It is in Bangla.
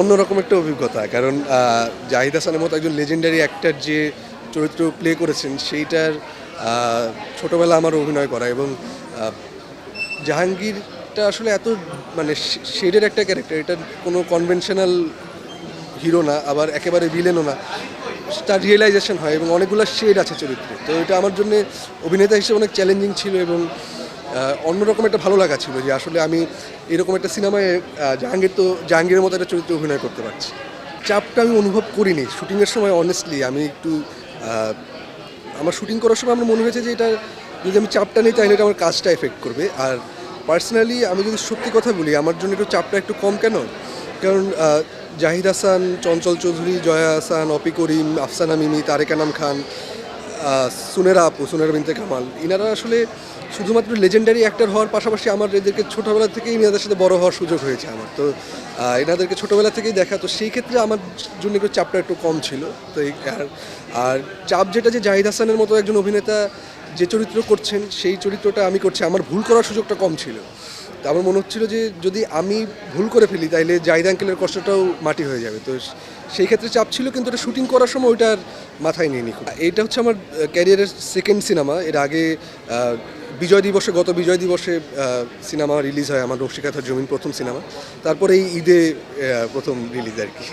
অন্যরকম একটা অভিজ্ঞতা, কারণ জাহিদ হাসানের মতো একজন লেজেন্ডারি অ্যাক্টর যে চরিত্র প্লে করেছেন, সেইটার ছোটবেলা আমার অভিনয় করা এবং জাহাঙ্গীরটা আসলে এত মানে শেডের একটা ক্যারেক্টার এটা কোনো কনভেনশনাল হিরো না, আবার একেবারে ভিলেনও না, তার রিয়েলাইজেশন হয় এবং অনেকগুলো শেড আছে চরিত্রে। তো এটা আমার জন্য অভিনেতা হিসেবে অনেক চ্যালেঞ্জিং ছিল এবং অন্যরকম একটা ভালো লাগা ছিল যে আসলে আমি এরকম একটা সিনেমায় জাহাঙ্গীর তো, জাহাঙ্গীরের মতো একটা চরিত্রে অভিনয় করতে পারছি। চাপটা আমি অনুভব করিনি। শুটিংয়ের সময় অনেস্টলি আমি একটু আমার শুটিং করার সময় আমার মনে হয়েছে যে এটা যদি আমি চাপটা নিই তাহলে এটা আমার কাজটা এফেক্ট করবে। আর পার্সোনালি আমি যদি সত্যি কথা বলি, আমার জন্য একটু চাপটা একটু কম কেন? কারণ জাহিদ হাসান, চঞ্চল চৌধুরী, জয়া হাসান অপি করিম আফসানা মিমি, তারেক আনাম খান সুনেরা আপু, সুনেরা বিনতে কামাল। ইনারা আসলে শুধুমাত্র লেজেন্ডারি অ্যাক্টর হওয়ার পাশাপাশি আমার এদেরকে ছোটোবেলা থেকেই ইনাদের সাথে বড় হওয়ার সুযোগ হয়েছে আমার। তো এনাদেরকে ছোটোবেলা থেকেই দেখা, তো সেই ক্ষেত্রে আমার জন্য একটু চাপটা একটু কম ছিল। তো এই আর আর চাপ যেটা যে জাহিদ হাসানের মতো একজন অভিনেতা যে চরিত্র করছেন, সেই চরিত্রটা আমি করছি, আমার ভুল করার সুযোগটা কম ছিল। তো আমার মনে হচ্ছিল যে যদি আমি ভুল করে ফেলি, তাইলে জাহিদ আঙ্কেলের কষ্টটাও মাটি হয়ে যাবে। তো সেই ক্ষেত্রে চাপ ছিল, কিন্তু এটা শুটিং করার সময় ওইটার মাথায় নিয়ে নি এইটা হচ্ছে আমার ক্যারিয়ারের সেকেন্ড সিনেমা এর আগে বিজয় দিবসে, গত বিজয় দিবসে সিনেমা রিলিজ হয় আমার রসিকাথার জমিন প্রথম সিনেমা তারপরে এই ঈদে প্রথম রিলিজ আর কি।